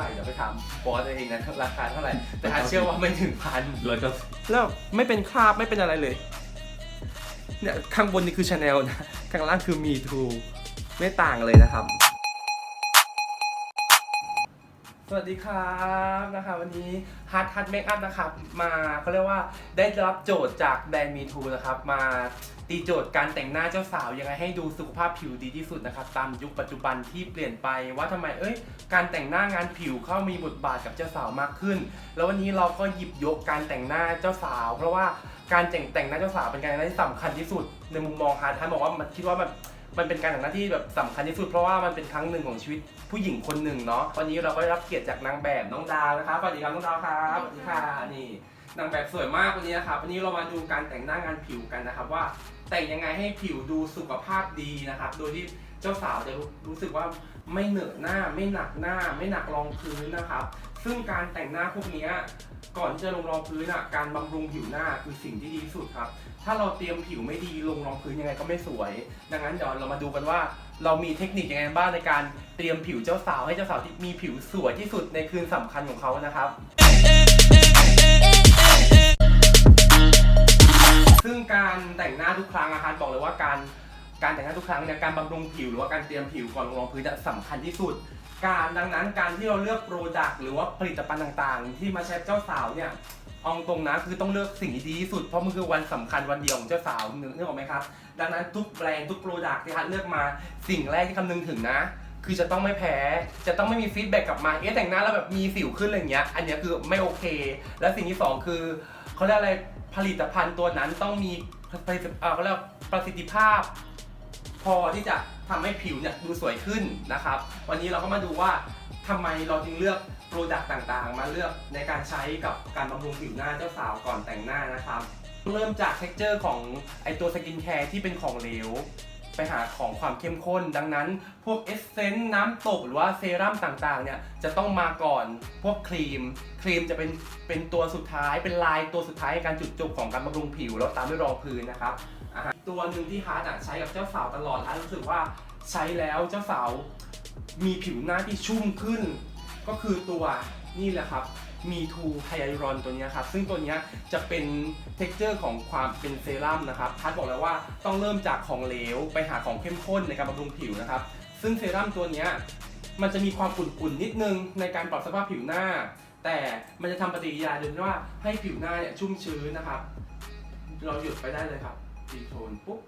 ไหร่เดี๋ยวไปถามบอสเองนะราคาเท่าไหร่แต่ฮัทเชื่อว่าไม่ถึงพันร้อยเก้าแล้วไม่เป็นคราบไม่เป็นอะไรเลยเนี่ยข้างบนนี่คือชาแนลนะข้างล่างคือมีทูไม่ต่างเลยนะครับ สวัสดีครับนะคะวันนี้ฮัทฮัทเมคอัพนะครับมาเขาเรียกว่าได้รับโจทย์จากแบรนด์มีทูนะครับมาตีโจทย์การแต่งหน้าเจ้าสาวยังไงให้ดูสุขภาพผิวดีที่สุดนะครับตามยุคปัจจุบันที่เปลี่ยนไปว่าทำไมเอ้ยการแต่งหน้างานผิวเข้ามีบทบาทกับเจ้าสาวมากขึ้น แล้ววันนี้เราก็หยิบยกการแต่งหน้าเจ้าสาว เพราะว่าการแต่งแต่งหน้าเจ้าสาวเป็นการแต่งหน้าที่สำคัญที่สุด ในมุมมองฮาร์ดท่านบอกว่ามันคิดว่ามันมันเป็นการแต่งหน้าที่แบบสำคัญที่สุดเพราะว่ามันเป็นครั้งหนึ่งของชีวิต ผู้หญิงคนหนึ่งเนาะวันนี้เราก็ได้รับเกียรติจากนางแบบน้องดาวนะครับสวัสดีครับน้องดาวครับสวัสดีค่ะนี่นางแบบสวยมากวันนี้นะครับวันนี้เรามาดูการแต่งหน้างานผิวกันนะครับว่า แต่งยังไงให้ผิวดูสุขภาพดีนะครับ โดยที่เจ้าสาวจะรู้รู้สึกว่าไม่เหนอะหน้าไม่หนักหน้า ไม่หนักรองพื้นนะครับ ซึ่งการแต่งหน้าพวกเนี้ยก่อนที่จะลงรองพื้นอะการบำรุงผิวหน้าคือสิ่งที่ดีที่สุดครับ ถ้าเราเตรียมผิวไม่ดีลงรองพื้นยังไงก็ไม่สวย ดังนั้นเดี๋ยวเรามาดูกันว่า เรามีเทคนิคยังไงบ้างในการเตรียมผิวเจ้าสาวให้เจ้าสาวที่มีผิวสวยที่สุดในคืนสำคัญของเขานะครับ ซึ่งการแต่งหน้าทุกครั้งอาคารบอกเลยว่าการการแต่งหน้าทุกครั้งเนี่ยการบำรุงผิวหรือว่าการเตรียมผิวก่อนลงรองพื้นจะสำคัญที่สุด การดังนั้นการที่เราเลือกโปรดักต์หรือว่าผลิตภัณฑ์ต่างๆ ที่มาใช้เจ้าสาวเนี่ย เอาตรงนะคือต้องเลือกสิ่งที่ดีที่สุดเพราะมันคือวันสำคัญวันเดียวของเจ้าสาวนึกนึกออกไหมครับ ดังนั้นทุกแบรนด์ทุกโปรดักต์ที่ฮัทเลือกมาสิ่งแรกที่คำนึงถึงนะ คือจะต้องไม่แพ้ จะต้องไม่มีฟีดแบ็กกลับมาเอ๊ะแต่งหน้าแล้วแบบมีสิวขึ้นอะไรเงี้ยอันนี้คือไม่โอเค และสิ่งที่สองคือเขาเรียกอะไรผลิตภัณฑ์ตัวนั้นต้องมีเขาเรียกประสิทธิภาพ พอที่จะทำให้ผิวเนี่ยดูสวยขึ้นนะครับ วันนี้เราก็มาดูว่าทำไมเราจึงเลือกโปรดักต์ต่างๆ มาเลือกในการใช้กับการบำรุงผิวหน้าเจ้าสาวก่อนแต่งหน้านะครับ เริ่มจากเท็กเจอร์ของไอตัวสกินแคร์ที่เป็นของเหลว ไปหาของความเข้มข้น ดังนั้น พวกเอสเซนต์น้ำตกหรือว่าเซรั่มต่างๆเนี่ยจะต้องมาก่อนพวกครีม ครีมจะเป็นเป็นตัวสุดท้ายเป็นลายตัวสุดท้ายในการจุดจบของการบำรุงผิวแล้วตามด้วยรองพื้นนะครับตัวหนึ่งที่ฮาร์ดอะใช้กับเจ้าสาวตลอดฮาร์ดรู้สึกว่าใช้แล้วเจ้าสาวมีผิวหน้าที่ชุ่มขึ้น ก็คือตัวนี่แหละครับ มีทูไฮยาลูรอนตัวนี้ครับซึ่งตัวนี้จะเป็นเท็กเจอร์ของความเป็นเซรั่มนะครับพัดบอกแล้วว่าต้องเริ่มจากของเหลวไปหาของเข้มข้นในการบำรุงผิวนะครับ ซึ่งเซรั่มตัวนี้มันจะมีความอุ่นๆนิดนึงในการปรับสภาพผิวหน้า แต่มันจะทำปฏิกิริยาโดยว่าให้ผิวหน้าเนี่ยชุ่มชื้นนะครับ เราหยุดไปได้เลยครับดีโทนปุ๊บ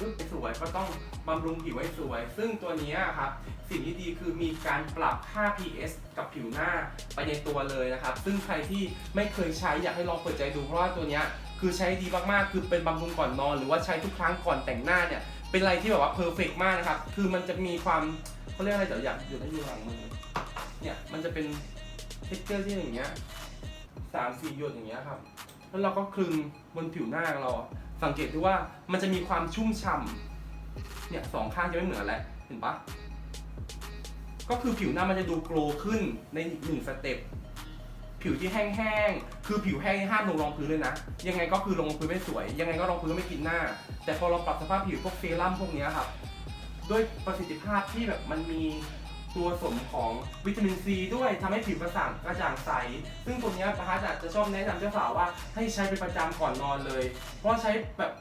ปึ๊บสวยก็ต้องบำรุงผิวให้สวย ซึ่งตัวนี้ครับ สิ่งที่ดีคือมีการปรับค่า pH กับผิวหน้าไปในตัวเลยนะครับ ซึ่งใครที่ไม่เคยใช้อยากให้ลองเปิดใจดูเพราะว่าตัวนี้คือใช้ดีมากๆ คือเป็นบำรุงก่อนนอน หรือว่าใช้ทุกครั้งก่อนแต่งหน้าเนี่ย เป็นอะไรที่แบบว่าเพอร์เฟกมากนะครับ คือมันจะมีความเขาเรียกอะไรเดี๋ยวอยากอยู่ให้ดูหลังมือ เนี่ยมันจะเป็นเท็กเจอร์ที่อย่างเงี้ยสามสี่หยดอย่างเงี้ยครับ แล้วเราก็คลึง บนผิวหน้าเรา สังเกตดูว่ามันจะมีความชุ่มฉ่ำเนี่ยสองข้างจะไม่เหมือนอะไรเห็นปะก็คือผิวหน้ามันจะดูโกลขึ้นในหนึ่งสเต็ปผิวที่แห้งๆ คือผิวแห้งห้ามลงรองพื้นเลยนะ ยังไงก็คือลงรองพื้นไม่สวย ยังไงก็รองพื้นไม่กินหน้า แต่พอเราปรับสภาพผิวพวกเซรั่มพวกเนี้ยครับ ด้วยประสิทธิภาพที่แบบมันมี ตัวผสมของวิตามินซีด้วยทำให้ผิวกระจ่างกระจ่างใส ซึ่งตัวนี้ประฮัทจะชอบแนะนำเจ้าสาวว่าให้ใช้เป็นประจำก่อนนอนเลย เพราะใช้แบบ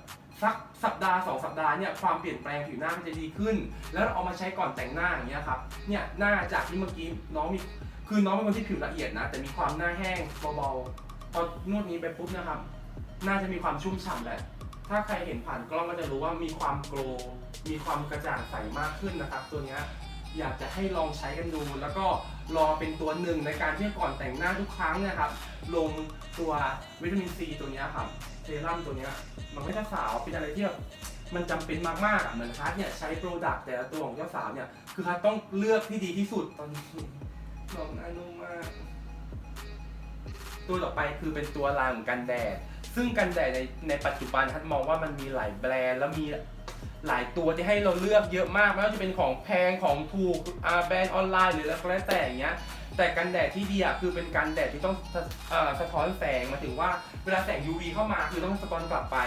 สักสัปดาห์สองสัปดาห์เนี่ยความเปลี่ยนแปลงผิวหน้ามันจะดีขึ้น แล้วเอามาใช้ก่อนแต่งหน้าอย่างเงี้ยครับเนี่ยหน้าจากที่เมื่อกี้น้องมีคือน้องเป็นคนที่ผิวละเอียดนะ แต่มีความหน้าแห้งเบาๆพอนวดนี้ไปปุ๊บนะครับหน้าจะมีความชุ่มฉ่ำแหละถ้าใครเห็นผ่านกล้องก็จะรู้ว่ามีความโกลมีความกระจ่างใสมากขึ้นนะครับ ตัวเนี้ย อยากจะให้ลองใช้กันดู แล้วก็รอเป็นตัวหนึ่งในการที่ก่อนแต่งหน้าทุกครั้งนะครับ ลงตัววิตามินซีตัวนี้ครับเซรั่มตัวนี้มันไม่ใช่สาวเป็นอะไรที่แบบมันจำเป็นมากๆอะเหมือนคัสเนี่ยใช้โปรดักต์แต่ละตัวของเจ้าสาวเนี่ยคือคัสต้องเลือกที่ดีที่สุดตอนนี้ลองหน้านุ่มมากตัวต่อไปคือเป็นตัวรางกันแดด ซึ่งกันแดดในในปัจจุบันทัดมองว่ามันมีหลายแบรนด์แล้วมี หลายตัวที่ให้เราเลือกเยอะมากไม่ว่าจะเป็นของแพงของถูกอ่าแบรนด์ออนไลน์หรืออะไรก็แล้วแต่อย่างเงี้ยแต่กันแดดที่ดีอะคือเป็นกันแดดที่ต้องสะเอ่อสะท้อนแสงหมายถึงว่าเวลาแสง UV เข้ามาคือต้องสะท้อนกลับไป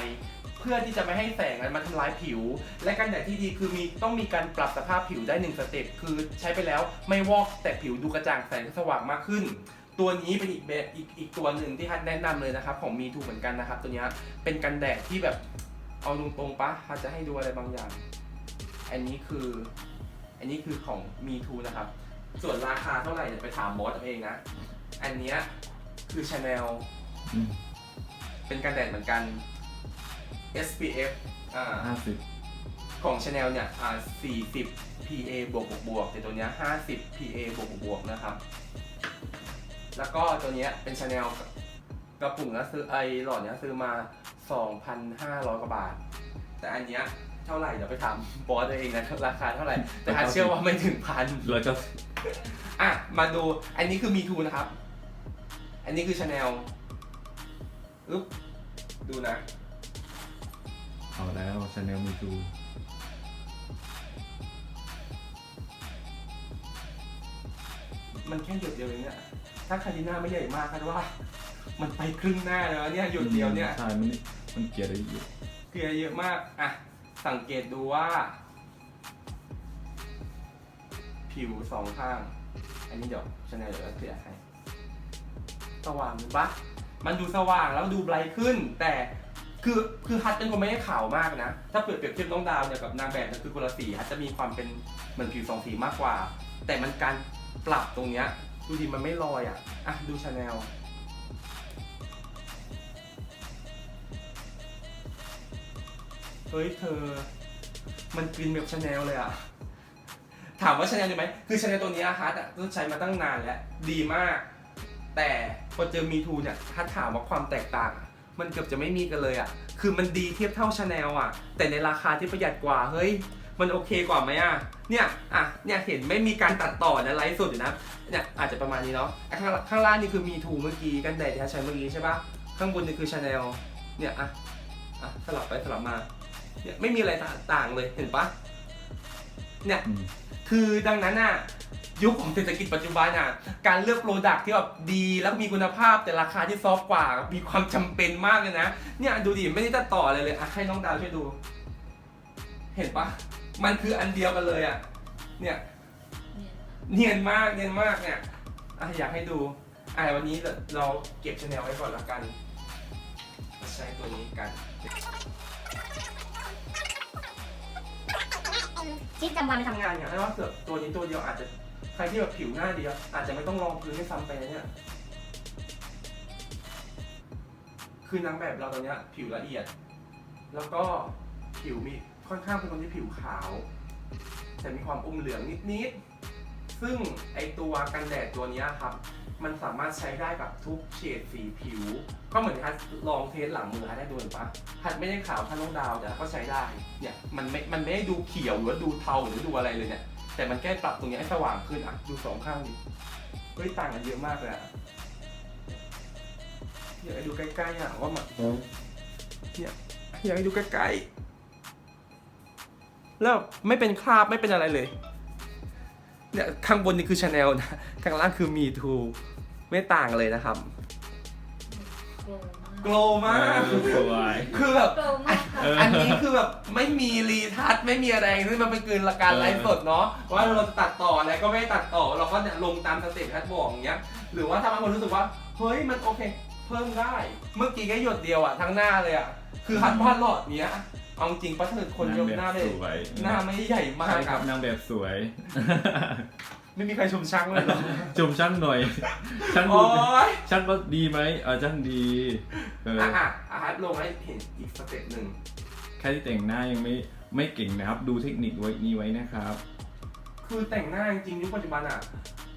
เพื่อที่จะไม่ให้แสงมันทำร้ายผิว และกันแดดที่ดีคือมีต้องมีการปรับสภาพผิวได้หนึ่งสเต็ปคือใช้ไปแล้วไม่วอกแต่ผิวดูกระจ่างแสงสว่างมากขึ้น ตัวนี้เป็นอีกแบบอีกอีกตัวหนึ่งที่ฮัทแนะนำเลยนะครับของมีทูเหมือนกันนะครับตัวเนี้ยเป็นกันแดดที่แบบ เอาตรงๆปะฮัทจะให้ดูอะไรบางอย่าง อันนี้คือ อันนี้คือของมีทูนะครับ ส่วนราคาเท่าไหร่เนี่ยไปถามบอสเอาเองนะ อันเนี้ยคือชาแนลอืมเป็นกันแดดเหมือนกัน SPF อ่า ห้าสิบของ Chanel เนี่ยอ่า40 PA บวกบวกบวกแต่ตัวเนี้ย50 PA บวกบวกบวกนะครับ แล้วก็ตัวเนี้ยเป็น Chanel กระปุกนะซื้อไอหลอดเนี้ยซื้อมา 2,500 กว่าบาท แต่อันเนี้ยเท่าไหร่เดี๋ยวไปถามบอสตัวเองนะราคาเท่าไหร่ แต่ฮัทเชื่อว่าไม่ถึงพันแล้วก็อะ มาดูอันนี้คือมีทูนะครับ อันนี้คือ Chanel อึ๊บดูนะ เอาแล้วชาแนลมีทูมันแค่หยดเดียวเองเนี่ยถ้าคาริน่าไม่ใหญ่มากคาดว่า มันไปครึ่งหน้าแล้วเนี่ยหยดเดียวเนี่ยใช่มันนี่มันเกลียดได้อยู่เกลือเยอะมากอะสังเกตดูว่า ผิวสองข้าง อันนี้เดี๋ยวชาแนลเดี๋ยวจะเกลี่ยให้สว่างปะมันดูสว่างแล้วดูไบรท์ขึ้น แต่คือคือฮัทเป็นคนไม่ได้ขาวมากนะ ถ้าเปรียบเปรียบเทียบน้องดาวเนี่ยกับนางแบบเนี่ยคือคนละสีฮัทจะมีความเป็นเหมือนผิวสองสีมากกว่า แต่มันการปรับตรงเนี้ยดูดิมันไม่ลอยอะอะดูชาแนล เฮ้ยเธอ มันกลินแบบชาแนลเลยอะถามว่าชาแนลดีไหมคือชาแนลตัวนี้ยฮัทอะต้องใช้มาตั้งนานแล้ว ดีมาก แต่พอเจอมีทูเนี่ยฮัทถามว่าความแตกต่าง มันเกือบจะไม่มีกันเลยอะคือมันดีเทียบเท่าชาแนลอะแต่ในราคาที่ประหยัดกว่า เฮ้ย มันโอเคกว่าไหมอะเนี่ย อะ เนี่ยเห็นไม่มีการตัดต่อนะไลฟ์สดอยู่นะ เนี่ยอาจจะประมาณนี้เนาะข้างข้างล่างนี่คือมีทูเมื่อกี้กันแดดที่ฮัทใช้เมื่อกี้ใช่ปะข้างบนนี่คือชาแนลเนี่ยอะอะสลับไปสลับมา เนี่ยไม่มีอะไรต่างเลยเห็นปะเนี่ยอืมคือดังนั้นอะยุคของเศรษฐกิจปัจจุบันอะการเลือกโปรดักที่แบบดีแล้วมีคุณภาพแต่ราคาที่ซอฟต์กว่า มีความจำเป็นมากเลยนะเนี่ยดูดิไม่ได้ตัดต่ออะไรเลยอะให้น้องดาวช่วยดู เห็นปะมันคืออันเดียวกันเลยอะเนี่ยเนียนมากเนียนมากเนี่ยอะอยากให้ดูอะวันนี้เราเก็บชาแนลไว้ก่อนละกัน ใช้ตัวนี้กัน ชีวิตประจำวันทำงานเนี่ยแล้วว่าเสือกตัวนี้ตัวเดียวอาจจะใครที่แบบผิวหน้าดีอะอาจจะไม่ต้องรองพื้นให้ซ้ำไปนะเนี่ย คือนางแบบเราตอนเนี้ยผิวละเอียด แล้วก็ผิวมีค่อนข้างเป็นคนที่ผิวขาว แต่มีความอมเหลืองนิดๆ ซึ่งไอตัวกันแดดตัวเนี้ยครับ มันสามารถใช้ได้กับทุกเฉดสีผิว ก็เหมือนฮัทลองเทสหลังมือฮัทได้ดูเห็นปะฮัทไม่ได้ขาวถ้าน้องดาวแต่ก็ใช้ได้เนี่ยมันไม่มันไม่ได้ดูเขียวหรือว่าดูเทาหรือดูอะไรเลยเนี่ยแต่มันแค่ปรับตรงนี้ให้สว่างขึ้นอะดูสองข้างดิเฮ้ยต่างกันเยอะมากเลยอะอยากให้ดูใกล้ๆอะว่ามันอยากให้ดูใกล้ๆแล้วไม่เป็นคราบไม่เป็นอะไรเลยเนี่ยข้างบนนี่คือชาแนลนะข้างล่างคือมีทู ไม่ต่างเลยนะครับ โกลมากเออสวยคือแบบ โกลมากค่ะเอออันนี้คือแบบไม่มีรีทัชไม่มีอะไรซึ่งมันเป็นเกินละการเออไลฟ์สดเนาะว่าเราจะตัดต่ออะไรก็ไม่ได้ตัดต่อเราก็เนี่ยลงตามสเต็ปแพทบอกอย่างเงี้ย หรือว่าถ้าบางคนรู้สึกว่าเฮ้ยมันโอเค เพิ่มได้ เมื่อกี้แค่หยดเดียวอะทั้งหน้าเลยอะคือฮัทวาดหลอดเนี้ยเอาจริงปะถ้าเกิดคนยกหน้าได้งแบบสวยหน้าไม่ใหญ่มากใช่คครัรับบ นางแบบสวย ไม่มีใครชมช่างเลยเหรอ ชมช่างหน่อย ช่างดูโอ๊ยช่างก็ดีไหมเออช่างดีเอออะอะอะฮัทลงให้เห็นอีกสเต็ปหนึ่งแค่ที่แต่งหน้ายังไม่ไม่เก่งนะครับ ดูเทคนิคไว้นี้ไว้นะครับ คือแต่งหน้าจริงๆยุคปัจจุบันอะ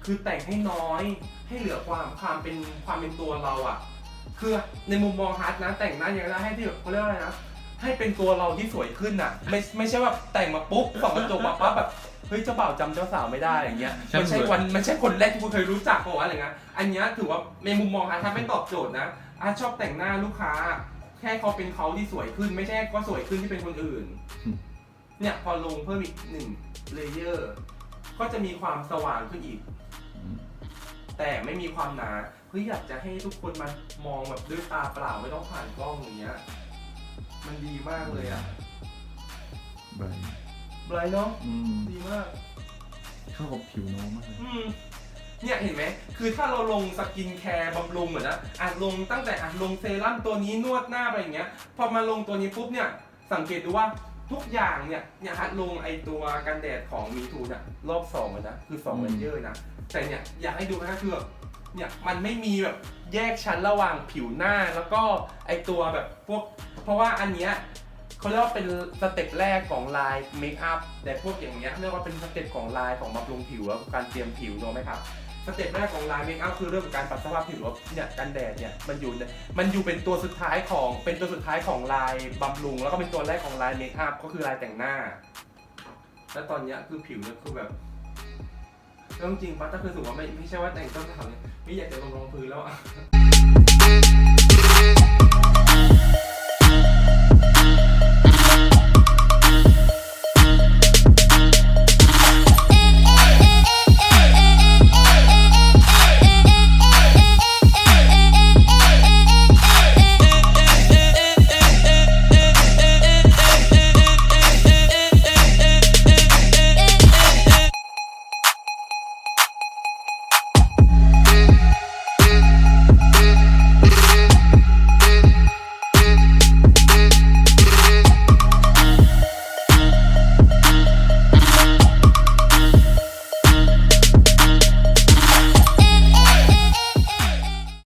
คือแต่งให้น้อย ให้เหลือความความเป็นความเป็นตัวเราอะ คือในมุมมองฮาร์ดนะแต่งหน้ายังไงได้ให้ที่แบบเขาเรียกว่าอะไรนะ ให้เป็นตัวเราที่สวยขึ้นอะ ไม่ไม่ใช่ว่าแต่งมาปุ๊บส่องกระจกมาปั๊บแบบเฮ้ยเจ้าบ่าวจำเจ้าสาวไม่ได้อย่างเงี้ยช่างไม่ใช่เหมือนวันไม่ใช่คนแรกที่กูเคยรู้จักเพราะว่าอะไรเงี้ยอันเนี้ยถือว่าในมุมมองอาร์ตถ้าไม่ตอบโจทย์นะอาร์ตชอบแต่งหน้าลูกค้า แค่เขาเป็นเขาที่สวยขึ้น ไม่ใช่ก็สวยขึ้นที่เป็นคนอื่นอืมเนี่ยพอลงเพิ่มอีกหนึ่งเลเยอร์ก็จะมีความสว่างขึ้นอีกอืมแต่ไม่มีความหนาเฮ้ยอยากจะให้ทุกคนมามองแบบด้วยตาเปล่าไม่ต้องผ่านกล้องอย่างเงี้ย มันดีมากเลยอะไบรท์ไบรท์เนาะอืมดีมาก เข้ากับผิวน้องมากเลยอืมเนี่ยเห็นไหม คือถ้าเราลงสกินแคร์บำรุงเหมือนนะอะลงตั้งแต่อะลงเซรั่มตัวนี้นวดหน้าไปอย่างเงี้ย พอมาลงตัวนี้ปุ๊บเนี่ย สังเกตดูว่าทุกอย่างเนี่ย เนี่ยฮะลงไอตัวกันแดดของมีทูเนี่ยรอบสองเลยนะ คือสองเลเยอร์นะ แต่เนี่ยอยากให้ดูนะคือแบบ เนี่ยมันไม่มีแบบแยกชั้นระหว่างผิวหน้าแล้วก็ไอตัวแบบพวก เพราะว่าอันเนี้ยเขาเรียกว่าเป็นสเต็ปแรกของลายเมคอัพแต่พวกอย่างเงี้ยเรียกว่าเป็นสเต็ปของลายของบำรุงผิวแล้วการเตรียมผิวถูกไหมครับสเต็ปแรกของลายเมคอัพคือเรื่องของการปรับสภาพผิวว่าเนี่ยกันแดดเนี่ยมันอยู่ในมันอยู่เป็นตัวสุดท้ายของเป็นตัวสุดท้ายของลายบำรุง แล้วก็เป็นตัวแรกของลายเมคอัพก็คือลายแต่งหน้า แล้วตอนเนี้ยคือผิวเนี่ยคือแบบ เรื่องจริงปะถ้าคือสมมติว่าไม่ไม่ใช่ว่าแต่งต้นขาวเนี่ยไม่อยากจะลงรองพื้นแล้วอะ